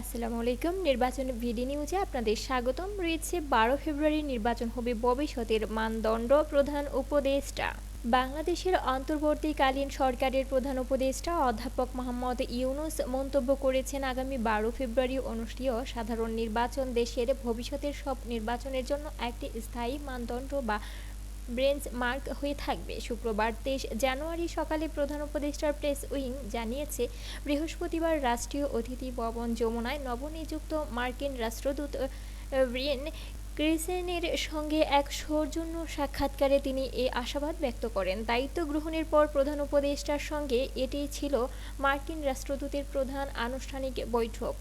আসসালামু আলাইকুম। নির্বাচন ভিডি নিউজে আপনাদের স্বাগতম। রয়েছে বারো ফেব্রুয়ারি নির্বাচন হবে ভবিষ্যতের মানদণ্ড প্রধান উপদেষ্টা। বাংলাদেশের অন্তর্বর্তীকালীন সরকারের প্রধান উপদেষ্টা অধ্যাপক মোহাম্মদ ইউনুস মন্তব্য করেছেন আগামী বারো ফেব্রুয়ারি অনুষ্ঠেয় সাধারণ নির্বাচন দেশের ভবিষ্যতের সব নির্বাচনের জন্য একটি স্থায়ী মানদণ্ড বা ব্রেঞ্চ মার্ক হয়ে থাকবে। শুক্রবার তেইশ জানুয়ারি সকালে প্রধান উপদেষ্টার প্রেস উইং জানিয়েছে, বৃহস্পতিবার রাষ্ট্রীয় অতিথি ভবন যমুনায় নবনিযুক্ত মার্কিন রাষ্ট্রদূত ব্রিয়েন ক্রিসেনের সঙ্গে এক সৌজন্য সাক্ষাৎকারে তিনি এ আশাবাদ ব্যক্ত করেন। দায়িত্ব গ্রহণের পর প্রধান উপদেষ্টার সঙ্গে এটি ছিল মার্কিন রাষ্ট্রদূতের প্রধান আনুষ্ঠানিক বৈঠক।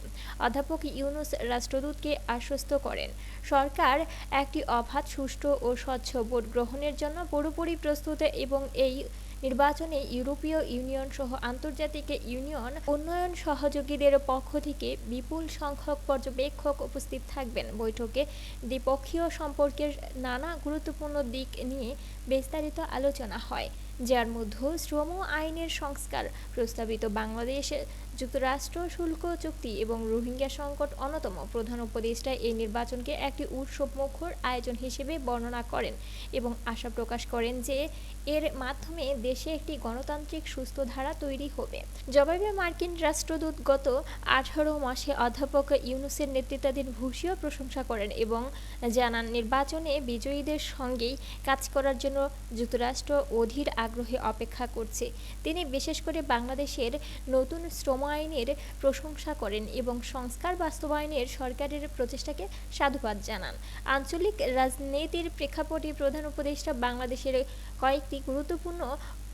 অধ্যাপক ইউনুস রাষ্ট্রদূতকে আশ্বস্ত করেন, সরকার একটি অবাধ, সুষ্ঠু ও স্বচ্ছ ভোট গ্রহণের জন্য পুরোপুরি প্রস্তুত এবং এই নির্বাচনে ইউরোপীয় ইউনিয়ন সহ আন্তর্জাতিক ইউনিয়ন উন্নয়ন সহযোগীদের পক্ষ থেকে বিপুল সংখ্যক পর্যবেক্ষক উপস্থিত থাকবেন। বৈঠকে দ্বিপক্ষীয় সম্পর্কের নানা গুরুত্বপূর্ণ দিক নিয়ে বিস্তারিত আলোচনা হয়। যার মধ্যে শ্রম আইনের সংস্কার প্রস্তাবিত বাংলাদেশ যুক্তরাষ্ট্র শুল্ক চুক্তি এবং রোহিঙ্গা সংকট অন্যতম প্রধান উপদেষ্টা এই নির্বাচনকে একটি উৎসব মুখর আয়োজন হিসেবে বর্ণনা করেন এবং আশা প্রকাশ করেন যে এর মাধ্যমে দেশে একটি গণতান্ত্রিক সুস্থ ধারা তৈরি হবে। জবাবে মার্কিন রাষ্ট্রদূত গত আঠারো মাসে অধ্যাপক ইউনুসের নেতৃত্বাধীন ভূষীয় প্রশংসা করেন এবং জানান, নির্বাচনে বিজয়ীদের সঙ্গেই কাজ করার জন্য যুক্তরাষ্ট্র অধীর আগ্রহে অপেক্ষা করছে। তিনি বিশেষ করে বাংলাদেশের নতুন শ্রম আইনের প্রশংসা করেন এবং সংস্কার বাস্তবায়নের সরকারের প্রচেষ্টাকে সাধুবাদ জানান। আঞ্চলিক রাজনীতির প্রেক্ষাপটে প্রধান উপদেষ্টা বাংলাদেশের কয়েকটি গুরুত্বপূর্ণ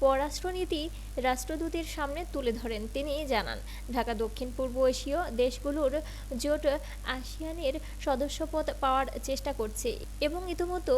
পররাষ্ট্রনীতি রাষ্ট্রদূতের সামনে তুলে ধরেন তিনি জানান, ঢাকা, দক্ষিণ, পূর্ব এশীয় দেশগুলোর জোট আসিয়ানের সদস্যপদ পাওয়ার চেষ্টা করছে এবং ইতিমধ্যে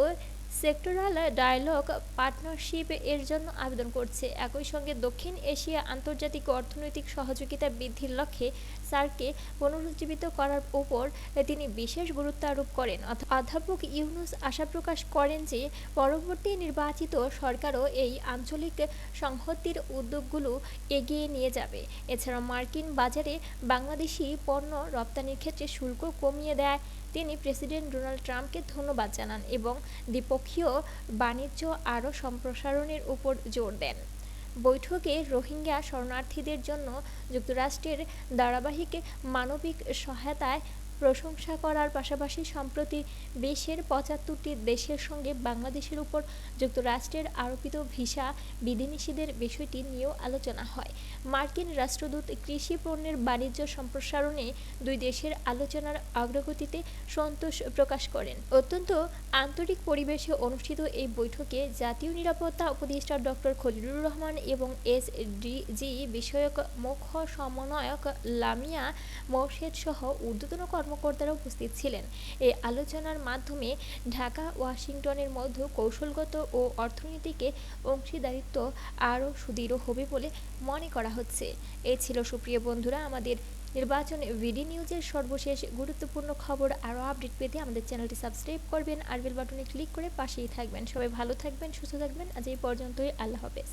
সেক্টরাল ডায়ালগ পার্টনারশিপ এর জন্য আবেদন করছে। একই সঙ্গে দক্ষিণ এশিয়া আন্তর্জাতিক অর্থনৈতিক সহযোগিতা বৃদ্ধির লক্ষ্যে সার্ককে পুনরুজ্জীবিত করার উপর তিনি বিশেষ গুরুত্ব আরোপ করেন। অধ্যাপক ইউনুস আশা প্রকাশ করেন যে, পরবর্তী নির্বাচিত সরকারও এই আঞ্চলিক সংহতির উদ্যোগগুলো এগিয়ে নিয়ে যাবে। এছাড়া মার্কিন বাজারে বাংলাদেশি পণ্য রপ্তানির ক্ষেত্রে শুল্ক কমিয়ে দেয়। তিনি প্রেসিডেন্ট ডোনাল্ড ট্রাম্পকে ধন্যবাদ জানান এবং দ্বিপক্ষীয় বাণিজ্য আরও সম্প্রসারণের উপর জোর দেন। বৈঠকে রোহিঙ্গা শরণার্থীদের জন্য যুক্তরাষ্ট্রের ধারাবাহিক মানবিক সহায়তায় প্রশংসা করার পাশাপাশি সম্প্রতি বিশ্বের পঁচাত্তরটি দেশের সঙ্গে বাংলাদেশের উপর যুক্তরাষ্ট্রের আরোপিত ভিসা বিধিনিষেধের বিষয়টি নিয়েও আলোচনা হয়। মার্কিন রাষ্ট্রদূত কৃষি পণ্যের বাণিজ্য সম্প্রসারণে দুই দেশের আলোচনার অগ্রগতিতে সন্তোষ প্রকাশ করেন। অত্যন্ত আন্তরিক পরিবেশে অনুষ্ঠিত এই বৈঠকে জাতীয় নিরাপত্তা উপদেষ্টা ডক্টর খলিলুর রহমান এবং এসডিজি বিষয়ক মুখ্য সমন্বয়ক লামিয়া মোর্শেদ সহ ঊর্ধ্বতন কর্ম কর্মকর্তারা উপস্থিত ছিলেন। এই আলোচনার মাধ্যমে ঢাকা, ওয়াশিংটনের মধ্যে কৌশলগত ও অর্থনীতিকে অংশীদারিত্ব আরও সুদৃঢ় হবে বলে মনে করা হচ্ছে। এ ছিল সুপ্রিয় বন্ধুরা, আমাদের নির্বাচন ভিডি নিউজের সর্বশেষ গুরুত্বপূর্ণ খবর আরও আপডেট পেতে আমাদের চ্যানেলটি সাবস্ক্রাইব করবেন, আর বেল বাটনে ক্লিক করে পাশেই থাকবেন। সবাই ভালো থাকবেন, সুস্থ থাকবেন। আজ এই পর্যন্তই, আল্লাহ হাফেজ।